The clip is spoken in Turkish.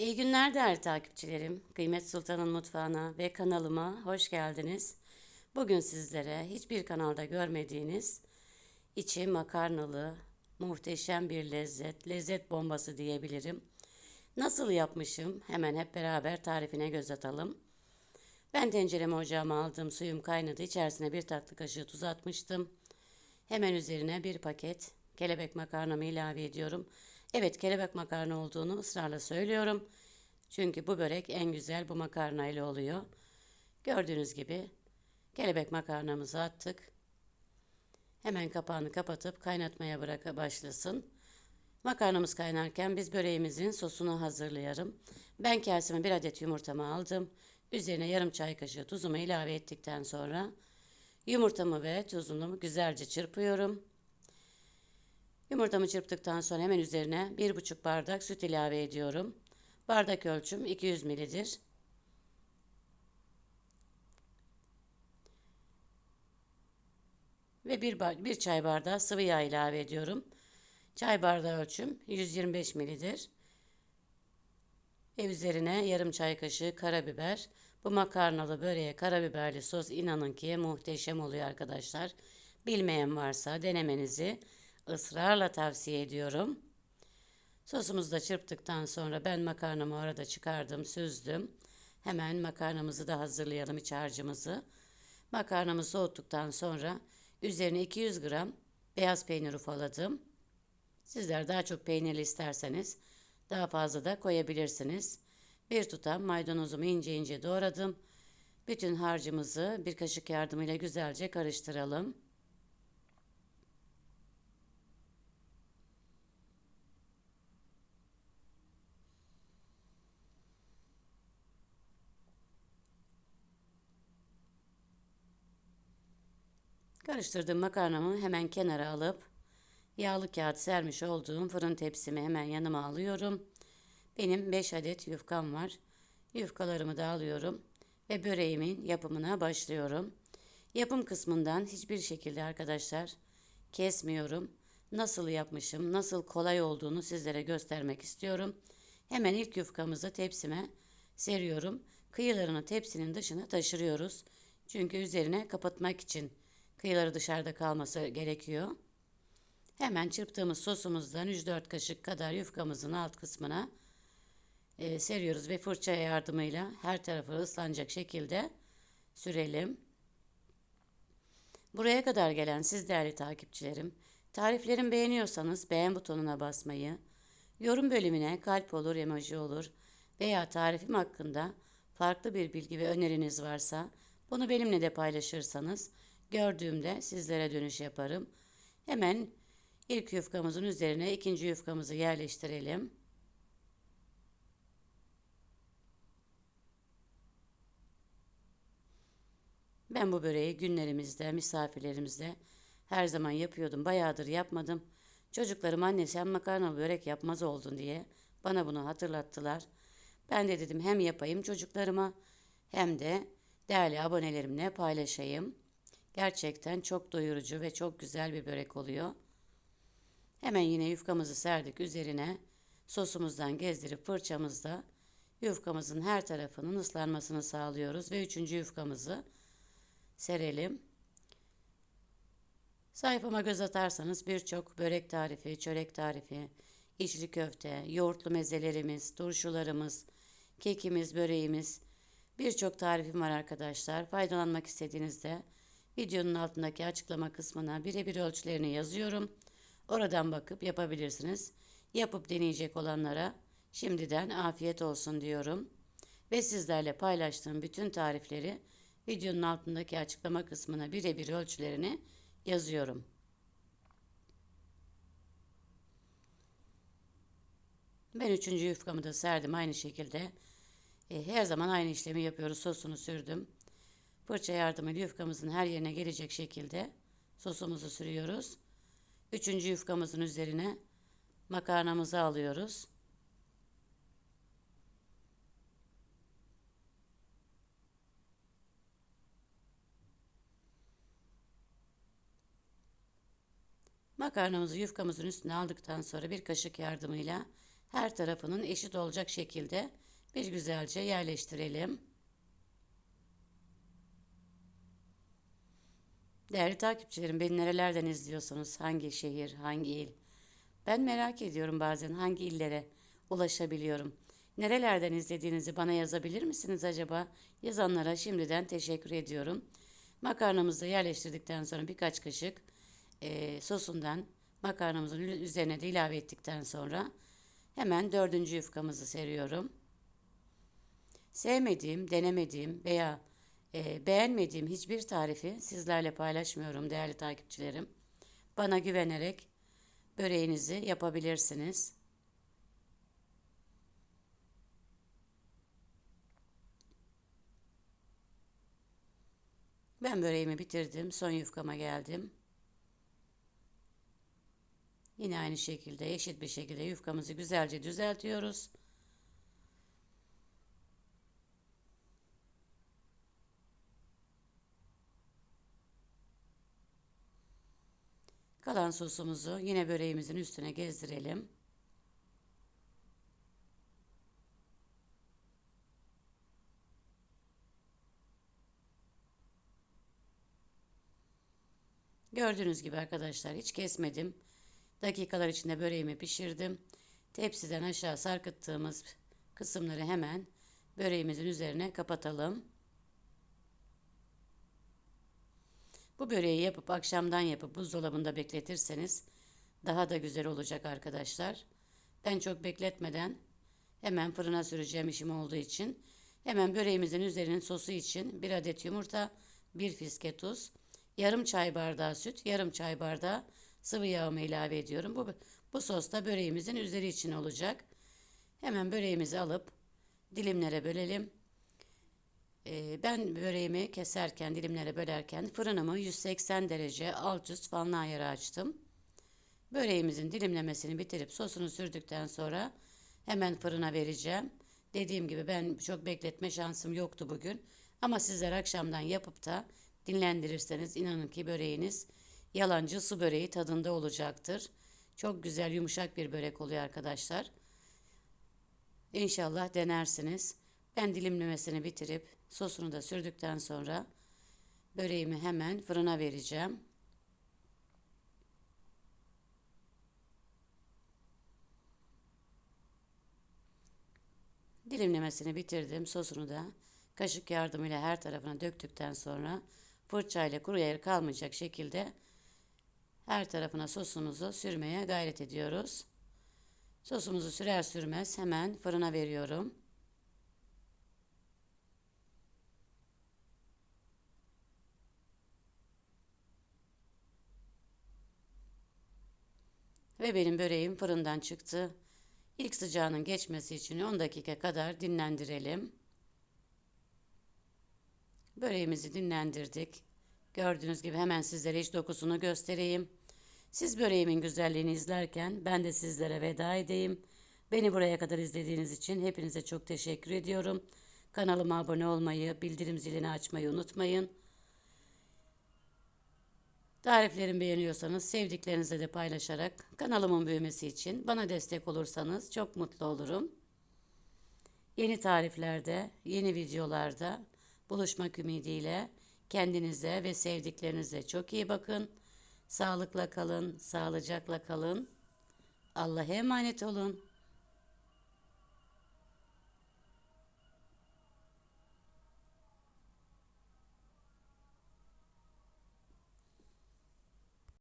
İyi günler değerli takipçilerim. Kıymet Sultan'ın mutfağına ve kanalıma hoş geldiniz. Bugün sizlere hiçbir kanalda görmediğiniz içi makarnalı muhteşem bir lezzet, lezzet bombası diyebilirim. Nasıl yapmışım? Hemen hep beraber tarifine göz atalım. Ben tenceremi ocağıma aldım, suyum kaynadı. İçerisine bir tatlı kaşığı tuz atmıştım. Hemen üzerine bir paket kelebek makarnamı ilave ediyorum. Evet kelebek makarna olduğunu ısrarla söylüyorum. Çünkü bu börek en güzel bu makarna ile oluyor. Gördüğünüz gibi kelebek makarnamızı attık. Hemen kapağını kapatıp kaynatmaya bırak başlasın. Makarnamız kaynarken biz böreğimizin sosunu hazırlayalım. Ben kaseme bir adet yumurtamı aldım. Üzerine yarım çay kaşığı tuzumu ilave ettikten sonra yumurtamı ve tuzunu güzelce çırpıyorum. Yumurtamı çırptıktan sonra hemen üzerine bir buçuk bardak süt ilave ediyorum. Bardak ölçüm 200 mlidir. Ve bir, bir çay bardağı sıvı yağ ilave ediyorum. Çay bardağı ölçüm 125 mlidir. Ve üzerine yarım çay kaşığı karabiber. Bu makarnalı böreğe karabiberli sos inanın ki muhteşem oluyor arkadaşlar. Bilmeyen varsa denemenizi ısrarla tavsiye ediyorum. Sosumuzu da çırptıktan sonra ben makarnamı arada çıkardım, süzdüm. Hemen makarnamızı da hazırlayalım iç harcımızı. Makarnamızı soğuttuktan sonra üzerine 200 gram beyaz peynir ufaladım. Sizler daha çok peynirli isterseniz daha fazla da koyabilirsiniz. Bir tutam maydanozumu ince ince doğradım. Bütün harcımızı bir kaşık yardımıyla güzelce karıştıralım. Karıştırdığım makarnamı hemen kenara alıp yağlı kağıt sermiş olduğum fırın tepsimi hemen yanıma alıyorum. Benim 5 adet yufkam var. Yufkalarımı da alıyorum ve böreğimin yapımına başlıyorum. Yapım kısmından hiçbir şekilde arkadaşlar kesmiyorum. Nasıl yapmışım, nasıl kolay olduğunu sizlere göstermek istiyorum. Hemen ilk yufkamızı tepsime seriyorum. Kıyılarını tepsinin dışına taşırıyoruz. Çünkü üzerine kapatmak için Kıyıları dışarıda kalması gerekiyor. Hemen çırptığımız sosumuzdan 3-4 kaşık kadar yufkamızın alt kısmına e, seriyoruz ve fırça yardımıyla her tarafı ıslanacak şekilde sürelim. Buraya kadar gelen siz değerli takipçilerim, tariflerimi beğeniyorsanız beğen butonuna basmayı, yorum bölümüne kalp olur, emoji olur veya tarifim hakkında farklı bir bilgi ve öneriniz varsa bunu benimle de paylaşırsanız gördüğümde sizlere dönüş yaparım. Hemen ilk yufkamızın üzerine ikinci yufkamızı yerleştirelim. Ben bu böreği günlerimizde, misafirlerimizde her zaman yapıyordum. Bayağıdır yapmadım. Çocuklarım anne sen makarna börek yapmaz oldun diye bana bunu hatırlattılar. Ben de dedim hem yapayım çocuklarıma hem de değerli abonelerimle paylaşayım. Gerçekten çok doyurucu ve çok güzel bir börek oluyor. Hemen yine yufkamızı serdik üzerine sosumuzdan gezdirip fırçamızda yufkamızın her tarafının ıslanmasını sağlıyoruz ve üçüncü yufkamızı serelim. Sayfama göz atarsanız birçok börek tarifi, çörek tarifi, içli köfte, yoğurtlu mezelerimiz, turşularımız, kekimiz, böreğimiz birçok tarifim var arkadaşlar. Faydalanmak istediğinizde Videonun altındaki açıklama kısmına birebir ölçülerini yazıyorum. Oradan bakıp yapabilirsiniz. Yapıp deneyecek olanlara şimdiden afiyet olsun diyorum. Ve sizlerle paylaştığım bütün tarifleri videonun altındaki açıklama kısmına birebir ölçülerini yazıyorum. Ben üçüncü yufkamı da serdim aynı şekilde. E, her zaman aynı işlemi yapıyoruz. Sosunu sürdüm. Fırça yardımıyla yufkamızın her yerine gelecek şekilde sosumuzu sürüyoruz. Üçüncü yufkamızın üzerine makarnamızı alıyoruz. Makarnamızı yufkamızın üstüne aldıktan sonra bir kaşık yardımıyla her tarafının eşit olacak şekilde bir güzelce yerleştirelim. Değerli takipçilerim, beni nerelerden izliyorsunuz? Hangi şehir, hangi il? Ben merak ediyorum bazen hangi illere ulaşabiliyorum. Nerelerden izlediğinizi bana yazabilir misiniz acaba? Yazanlara şimdiden teşekkür ediyorum. Makarnamızı yerleştirdikten sonra birkaç kaşık e, sosundan makarnamızın üzerine de ilave ettikten sonra hemen dördüncü yufkamızı seriyorum. Sevmediğim, denemediğim veya e, beğenmediğim hiçbir tarifi sizlerle paylaşmıyorum değerli takipçilerim. Bana güvenerek böreğinizi yapabilirsiniz. Ben böreğimi bitirdim. Son yufkama geldim. Yine aynı şekilde eşit bir şekilde yufkamızı güzelce düzeltiyoruz. Kalan sosumuzu yine böreğimizin üstüne gezdirelim. Gördüğünüz gibi arkadaşlar hiç kesmedim. Dakikalar içinde böreğimi pişirdim. Tepsiden aşağı sarkıttığımız kısımları hemen böreğimizin üzerine kapatalım. Bu böreği yapıp akşamdan yapıp buzdolabında bekletirseniz daha da güzel olacak arkadaşlar. Ben çok bekletmeden hemen fırına süreceğim işim olduğu için hemen böreğimizin üzerinin sosu için bir adet yumurta, bir fiske tuz, yarım çay bardağı süt, yarım çay bardağı sıvı yağımı ilave ediyorum. Bu, bu sos da böreğimizin üzeri için olacak. Hemen böreğimizi alıp dilimlere bölelim. Ee, ben böreğimi keserken, dilimlere bölerken fırınımı 180 derece alt üst falan ayarı açtım. Böreğimizin dilimlemesini bitirip sosunu sürdükten sonra hemen fırına vereceğim. Dediğim gibi ben çok bekletme şansım yoktu bugün. Ama sizler akşamdan yapıp da dinlendirirseniz inanın ki böreğiniz yalancı su böreği tadında olacaktır. Çok güzel yumuşak bir börek oluyor arkadaşlar. İnşallah denersiniz. Ben dilimlemesini bitirip sosunu da sürdükten sonra böreğimi hemen fırına vereceğim. Dilimlemesini bitirdim. Sosunu da kaşık yardımıyla her tarafına döktükten sonra fırçayla kuru yer kalmayacak şekilde her tarafına sosumuzu sürmeye gayret ediyoruz. Sosumuzu sürer sürmez hemen fırına veriyorum. Ve benim böreğim fırından çıktı. İlk sıcağının geçmesi için 10 dakika kadar dinlendirelim. Böreğimizi dinlendirdik. Gördüğünüz gibi hemen sizlere iç dokusunu göstereyim. Siz böreğimin güzelliğini izlerken ben de sizlere veda edeyim. Beni buraya kadar izlediğiniz için hepinize çok teşekkür ediyorum. Kanalıma abone olmayı, bildirim zilini açmayı unutmayın. Tariflerimi beğeniyorsanız sevdiklerinizle de paylaşarak kanalımın büyümesi için bana destek olursanız çok mutlu olurum. Yeni tariflerde, yeni videolarda buluşmak ümidiyle kendinize ve sevdiklerinize çok iyi bakın. Sağlıkla kalın, sağlıcakla kalın. Allah'a emanet olun.